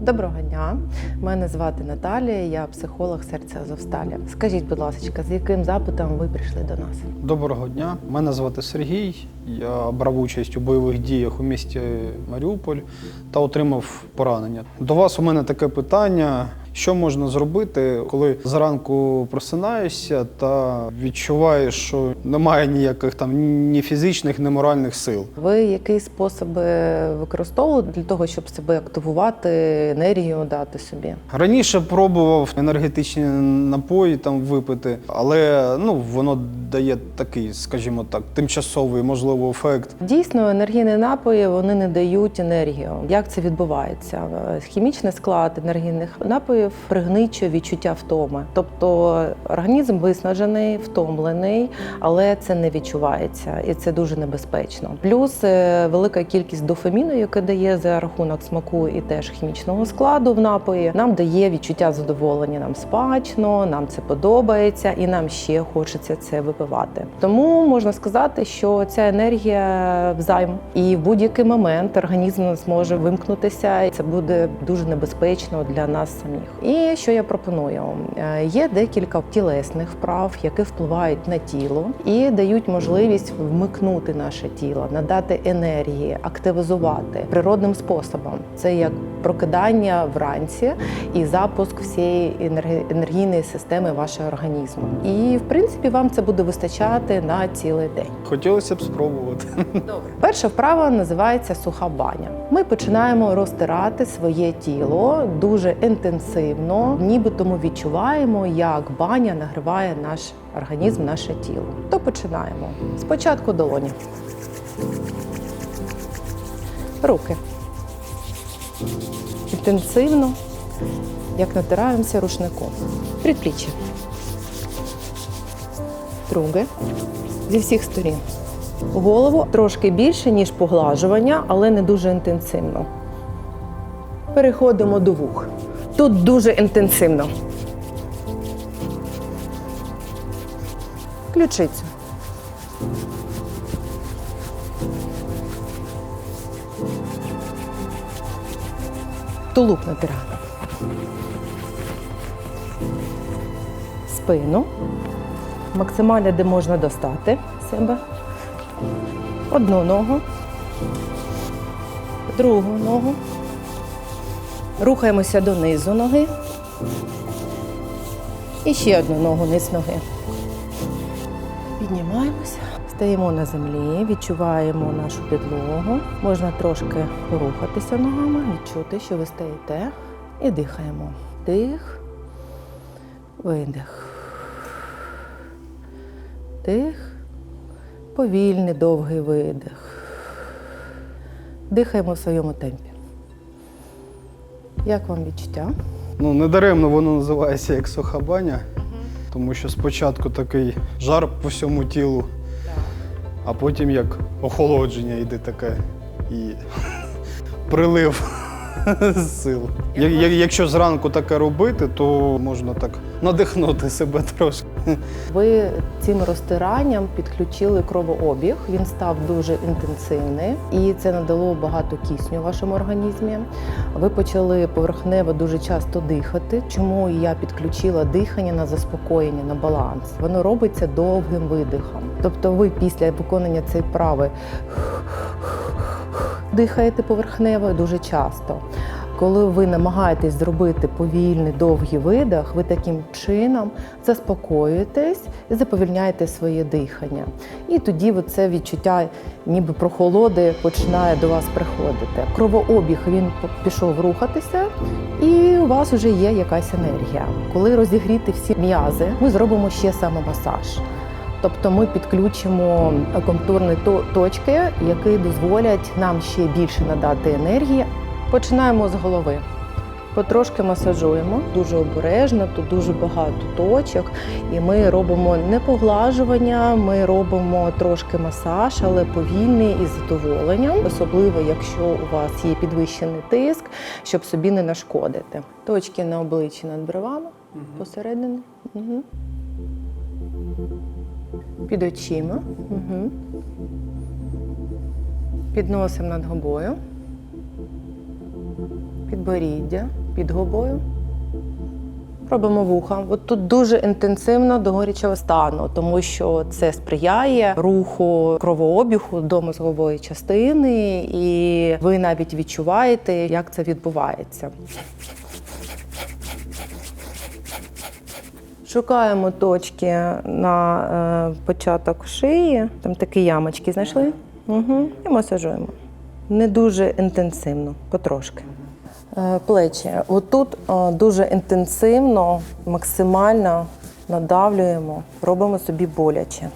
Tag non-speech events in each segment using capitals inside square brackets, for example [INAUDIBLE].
Доброго дня. Мене звати Наталія, я психолог серця Азовсталі. Скажіть, будь ласка, з яким запитом ви прийшли до нас? Доброго дня. Мене звати Сергій. Я брав участь у бойових діях у місті Маріуполь та отримав поранення. До вас у мене таке питання. Що можна зробити, коли зранку просинаєшся та відчуваєш, що немає ніяких там ні фізичних, ні моральних сил? Ви який способи використовували для того, щоб себе активувати, енергію дати собі? Раніше пробував енергетичні напої там випити, але ну воно дає такий, скажімо так, тимчасовий можливо ефект. Дійсно, енергійні напої вони не дають енергію. Як це відбувається? Е, Хімічний склад енергійних напоїв пригничує відчуття втоми. Тобто організм виснажений, втомлений, але це не відчувається, і це дуже небезпечно. Плюс е, велика кількість дофаміну, яке дає за рахунок смаку і теж хімічного складу в напої, нам дає відчуття задоволення. Нам смачно, нам це подобається, і нам ще хочеться це випивати. Тому можна сказати, що ця енергія взайм, і в будь-який момент організм зможе вимкнутися, і це буде дуже небезпечно для нас самих. І що я пропоную? Е, Є декілька тілесних вправ, які впливають на тіло і дають можливість вмикнути наше тіло, надати енергії, активізувати природним способом. Це як прокидання вранці і запуск всієї енергійної системи вашого організму. І в принципі вам це буде вистачати на цілий день. Хотілося б спробувати. Добре, Перша вправа називається суха баня. Ми починаємо розтирати своє тіло дуже інтенсивно, нібито ми відчуваємо, як баня нагріває наш організм, наше тіло. То починаємо. Спочатку долоні. Руки. Інтенсивно, як натираємося рушником. Предпліччя. Друге. Зі всіх сторін. Голову трошки більше, ніж поглажування, але не дуже інтенсивно. Переходимо до вух. Тут дуже інтенсивно. Ключицю. Тулуп натираємо. Спину. Максимально, де можна достати себе. Одну ногу, другу ногу. Рухаємося донизу ноги. І ще одну ногу низ ноги. Піднімаємося, стаємо на землі, відчуваємо нашу підлогу. Можна трошки порухатися ногами, відчути, що ви стоїте. І дихаємо. Дих, видих. Дих. Повільний довгий видих. Дихаємо в своєму темпі. Як вам відчуття? Ну, не даремно воно називається як суха баня, тому що спочатку такий жар по всьому тілу, а потім як охолодження йде таке і [LAUGHS] прилив сил. Якщо зранку таке робити, то можна так надихнути себе трошки. Ви цим розтиранням підключили кровообіг. Він став дуже інтенсивний, і це надало багато кисню вашому організмі. Ви почали поверхнево дуже часто дихати. Чому я підключила дихання на заспокоєння, на баланс? Воно робиться довгим видихом. Тобто, ви після виконання цієї вправи дихаєте поверхнево дуже часто. Коли ви намагаєтесь зробити повільний довгий видих, ви таким чином заспокоюєтесь і заповільняєте своє дихання. І тоді це відчуття, ніби прохолоди, починає до вас приходити. Кровообіг він пішов рухатися, і у вас вже є якась енергія. Коли розігріти всі м'язи, ми зробимо ще самомасаж. Тобто ми підключимо контурні точки, які дозволять нам ще більше надати енергії. Починаємо з голови. Потрошки масажуємо дуже обережно, тут дуже багато точок, і ми робимо не поглажування, ми робимо трошки масаж, але повільний і з задоволенням, особливо якщо у вас є підвищений тиск, щоб собі не нашкодити. Точки на обличчі над бровами посередині. Угу. Під очима. Угу. Підносимо над губою. Підборіддя під губою. Робимо вуха. От тут дуже інтенсивно до горячого стану, тому що це сприяє руху кровообігу до мозгової частини, і ви навіть відчуваєте, як це відбувається. Шукаємо точки на е, початок шиї. Там такі ямочки знайшли. Угу. І масажуємо. Не дуже інтенсивно, потрошки. Е, Плечі. Отут е, дуже інтенсивно, максимально надавлюємо, робимо собі боляче.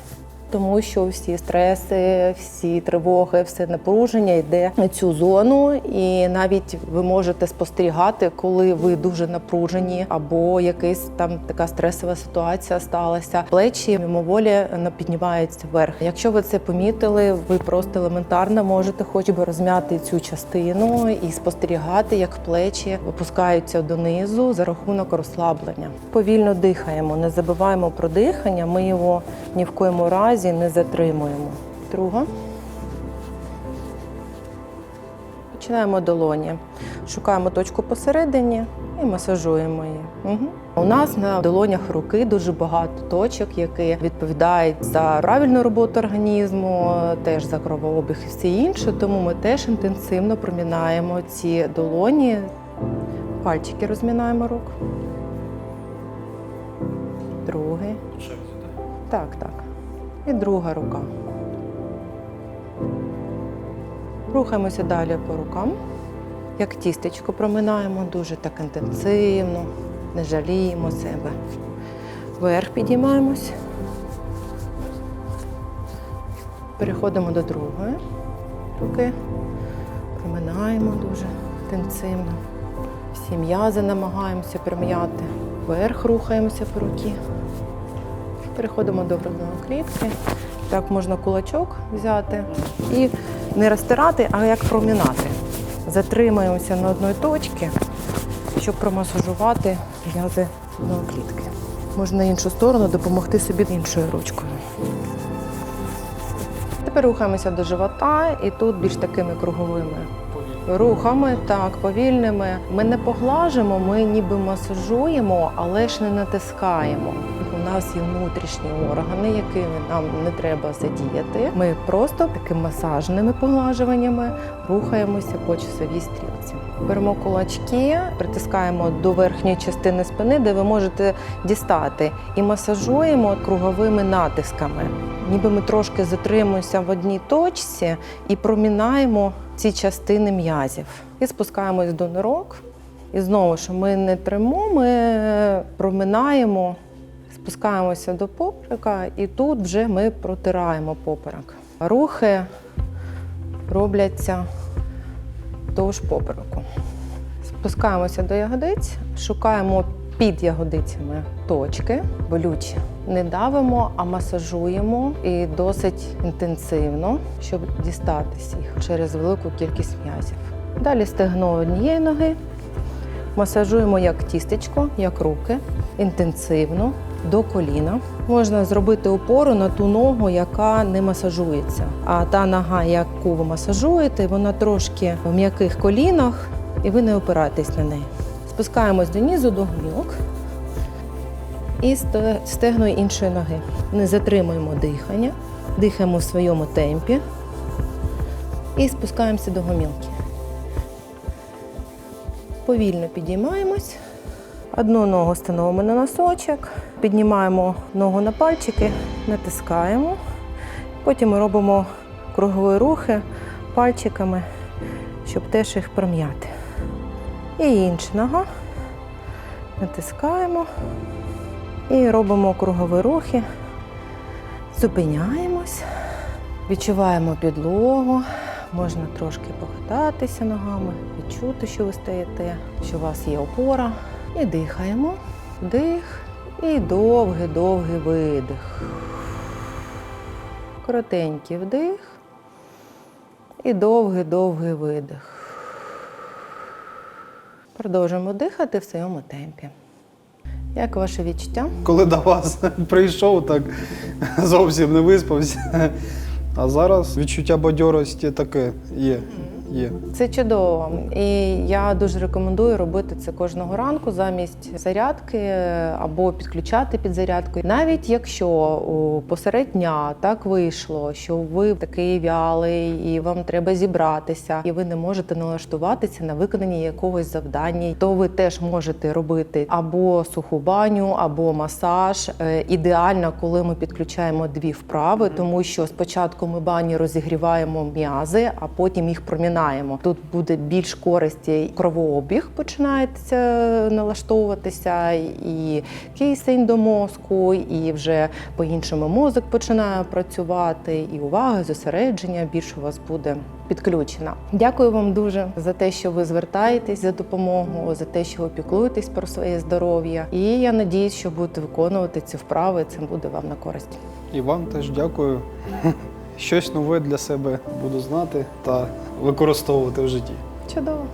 Тому що всі стреси, всі тривоги, все напруження йде на цю зону, і навіть ви можете спостерігати, коли ви дуже напружені, або якась там така стресова ситуація сталася. Плечі мимоволі на- піднімаються вверх. Якщо ви це помітили, ви просто елементарно можете хоч би розм'яти цю частину і спостерігати, як плечі опускаються донизу за рахунок розслаблення. Повільно дихаємо, не забуваємо про дихання. Ми його ні в коєму разі не затримуємо. Друга. Починаємо долоні. Шукаємо точку посередині і масажуємо її. Угу. У нас на долонях руки дуже багато точок, які відповідають за правильну роботу організму, теж за кровообіг і все інше. Тому ми теж інтенсивно промінаємо ці долоні. Пальчики розмінаємо рук. Другий. Так, так. І друга рука. Рухаємося далі по рукам. Як тістечко проминаємо дуже так інтенсивно, не жаліємо себе. Вверх підіймаємось. Переходимо до другої руки. Проминаємо дуже інтенсивно. Всі м'язи намагаємося прим'яти. Вверх рухаємося по руки. Переходимо до грудної клітки. Так можна кулачок взяти і не розтирати, а як промінати. Затримаємося на одній точці, щоб промасажувати м'язи грудної клітки. Можна на іншу сторону допомогти собі іншою ручкою. Тепер рухаємося до живота і тут більш такими круговими рухами, так, повільними. Ми не поглажимо, ми ніби масажуємо, але ж не натискаємо. Нас є внутрішні органи, якими нам не треба задіяти. Ми просто такими масажними поглажуваннями рухаємося по часовій стрілці. Беремо кулачки, притискаємо до верхньої частини спини, де ви можете дістати, і масажуємо круговими натисками. Ніби ми трошки затримуємося в одній точці і промінаємо ці частини м'язів. І спускаємось до нирок. І знову ж ми не тримо, ми проминаємо, спускаємося до поперека, і тут вже ми протираємо поперек. Рухи робляться вздовж попереку. Спускаємося до ягодиць, шукаємо під ягодицями точки болючі. Не давимо, а масажуємо і досить інтенсивно, щоб дістатися їх через велику кількість м'язів. Далі стегно однієї ноги. Масажуємо як тістечко, як руки, інтенсивно до коліна. Можна зробити опору на ту ногу, яка не масажується. А та нога, яку ви масажуєте, вона трошки в м'яких колінах, і ви не опираєтесь на неї. Спускаємось донизу до гомілок і сте- стегною іншої ноги. Не затримуємо дихання, дихаємо в своєму темпі і спускаємося до гомілки. Повільно підіймаємось. Одну ногу становимо на носочок, піднімаємо ногу на пальчики, натискаємо. Потім ми робимо кругові рухи пальчиками, щоб теж їх пром'яти. І інша нога. Натискаємо і робимо кругові рухи. Зупиняємось, відчуваємо підлогу. Можна трошки похитатися ногами, відчути, що ви стоїте, що у вас є опора. І дихаємо. Вдих і довгий-довгий видих. Коротенький вдих і довгий-довгий видих. Продовжуємо дихати в своєму темпі. Як ваше відчуття? Коли до вас [LAUGHS] прийшов, так зовсім не виспався. А зараз відчуття бадьорості таке є. Є. Це чудово, і я дуже рекомендую робити це кожного ранку замість зарядки або підключати під зарядку. Навіть якщо посеред дня так вийшло, що ви такий вялий, і вам треба зібратися, і ви не можете налаштуватися на виконання якогось завдання, то ви теж можете робити або суху баню, або масаж. Е, Ідеально, коли ми підключаємо дві вправи, тому що спочатку ми бані розігріваємо м'язи, а потім їх промінаємо. Тут буде більш користі, кровообіг починається налаштовуватися, і кисень до мозку, і вже по-іншому мозок починає працювати, і увага, зосередження більше у вас буде підключена. Дякую вам дуже за те, що ви звертаєтесь за допомогою, за те, що ви піклуєтесь про своє здоров'я. І я надіюсь, що будете виконувати ці вправи. Це буде вам на користь. І вам теж дякую. Щось нове для себе буду знати та використовувати в житті. Чудово.